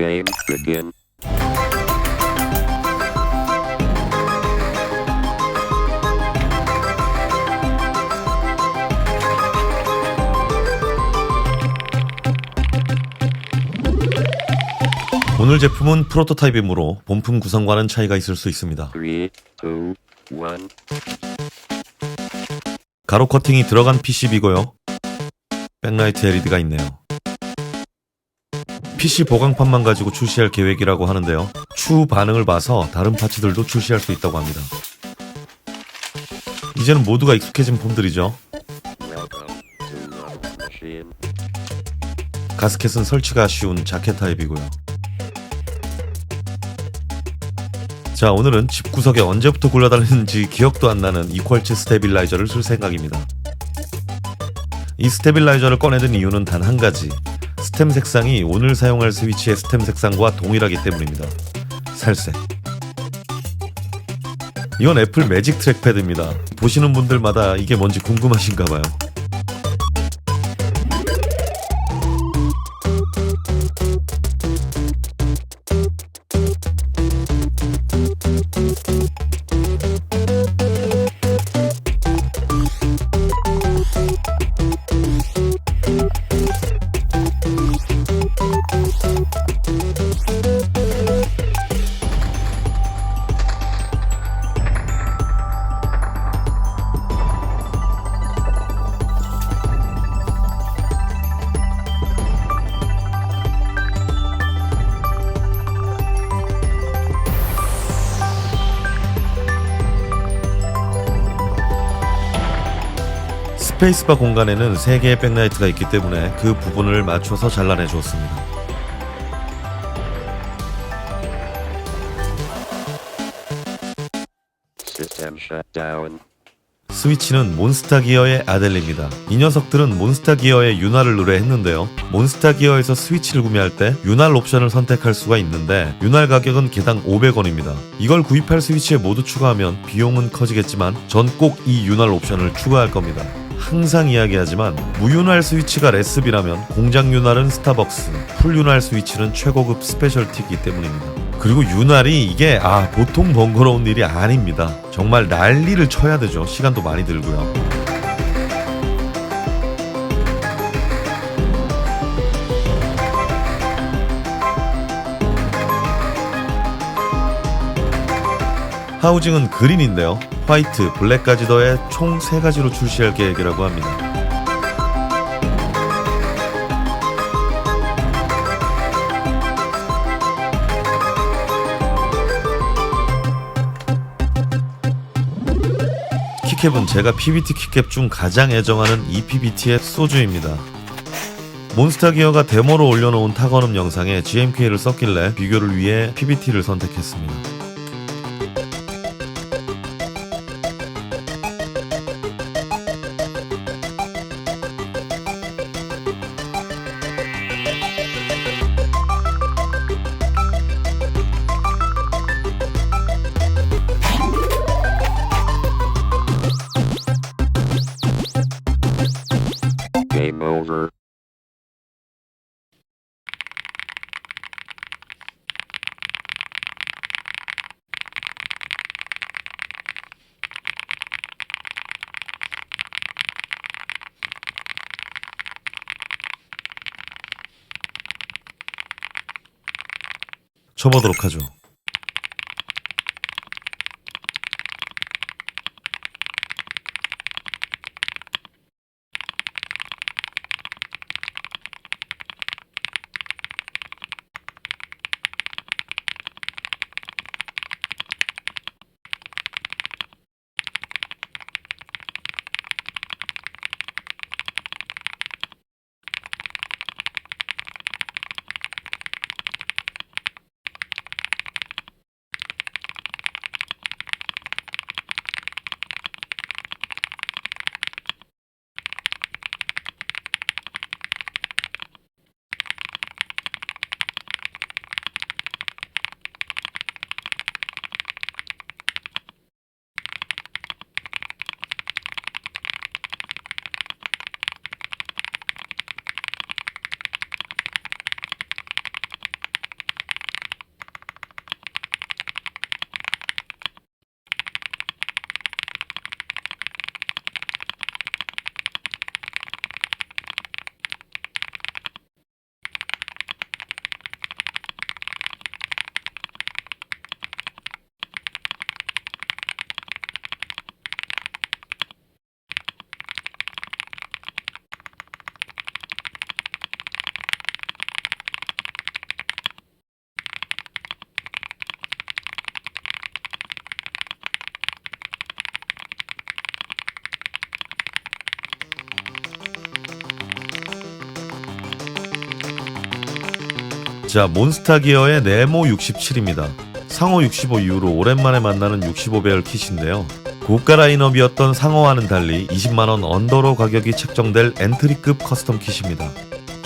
Game begin. 오늘 제품은 프로토타입이므로 본품 구성과는 차이가 있을 수 있습니다. Three, two, one. 가로 커팅이 들어간 PCB고요. 백라이트 LED가 있네요. PC 보강판만 가지고 출시할 계획이라고 하는데요. 추후 반응을 봐서 다른 파츠들도 출시할 수 있다고 합니다. 이제는 모두가 익숙해진 폼들이죠. 가스켓은 설치가 쉬운 자켓 타입이고요. 자, 오늘은 집 구석에 언제부터 굴러다니는지 기억도 안 나는 이퀄츠 스테빌라이저를 쓸 생각입니다. 이 스테빌라이저를 꺼내든 이유는 단 한 가지. 스템 색상이 오늘 사용할 스위치의 스템 색상과 동일하기 때문입니다. 살색. 이건 애플 매직 트랙패드입니다. 보시는 분들마다 이게 뭔지 궁금하신가 봐요. 스페이스바 공간에는 3개의 백라이트가 있기 때문에 그 부분을 맞춰서 잘라내 주었습니다. 스위치는 몬스타 기어의 아델입니다. 이 녀석들은 몬스타 기어의 윤활을 의뢰했는데요. 몬스타 기어에서 스위치를 구매할 때 윤활 옵션을 선택할 수가 있는데 윤활 가격은 개당 500원입니다. 이걸 구입할 스위치에 모두 추가하면 비용은 커지겠지만 전 꼭 이 윤활 옵션을 추가할 겁니다. 항상 이야기하지만 무윤활 스위치가 레스비라면 공장 윤활은 스타벅스, 풀 윤활 스위치는 최고급 스페셜티이기 때문입니다. 그리고 윤활이 이게 아 보통 번거로운 일이 아닙니다. 정말 난리를 쳐야 되죠. 시간도 많이 들고요. 하우징은 그린인데요. 화이트, 블랙까지 더해 총 3가지로 출시할 계획이라고 합니다. 키캡은 제가 PBT 키캡 중 가장 애정하는 EPBT의 소주입니다. 몬스타 기어가 데모로 올려놓은 타건음 영상에 GMK를 썼길래 비교를 위해 PBT를 선택했습니다. Game over. 쳐보도록 하죠. 자, 몬스타 기어의 네모 67입니다. 상호 65 이후로 오랜만에 만나는 65배열 킷인데요. 고가 라인업이었던 상호와는 달리 20만원 언더로 가격이 책정될 엔트리급 커스텀 kit입니다.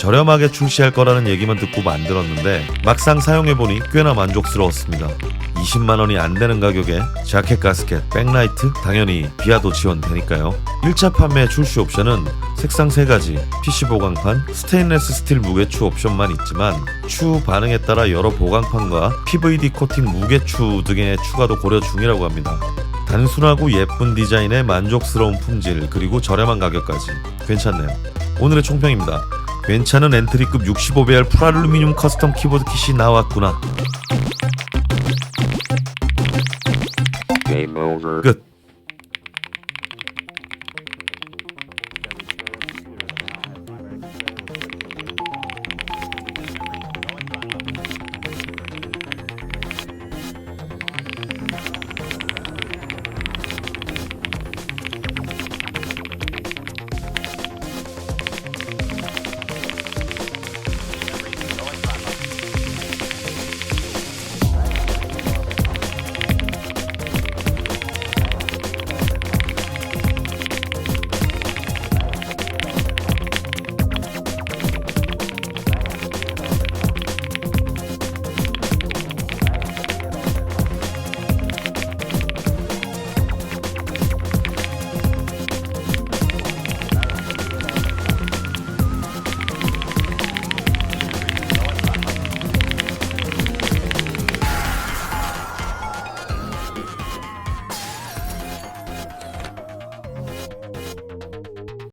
저렴하게 출시할 거라는 얘기만 듣고 만들었는데 막상 사용해보니 꽤나 만족스러웠습니다. 20만원이 안 되는 가격에 자켓 가스켓, 백라이트, 당연히 비아도 지원되니까요. 1차 판매 출시 옵션은 색상 3가지, PC 보강판, 스테인레스 스틸 무게추 옵션만 있지만 추후 반응에 따라 여러 보강판과 PVD 코팅 무게추 등의 추가도 고려 중이라고 합니다. 단순하고 예쁜 디자인에 만족스러운 품질 그리고 저렴한 가격까지 괜찮네요. 오늘의 총평입니다. 괜찮은 엔트리급 65배열 풀알루미늄 커스텀 키보드 킷이 나왔구나. 끝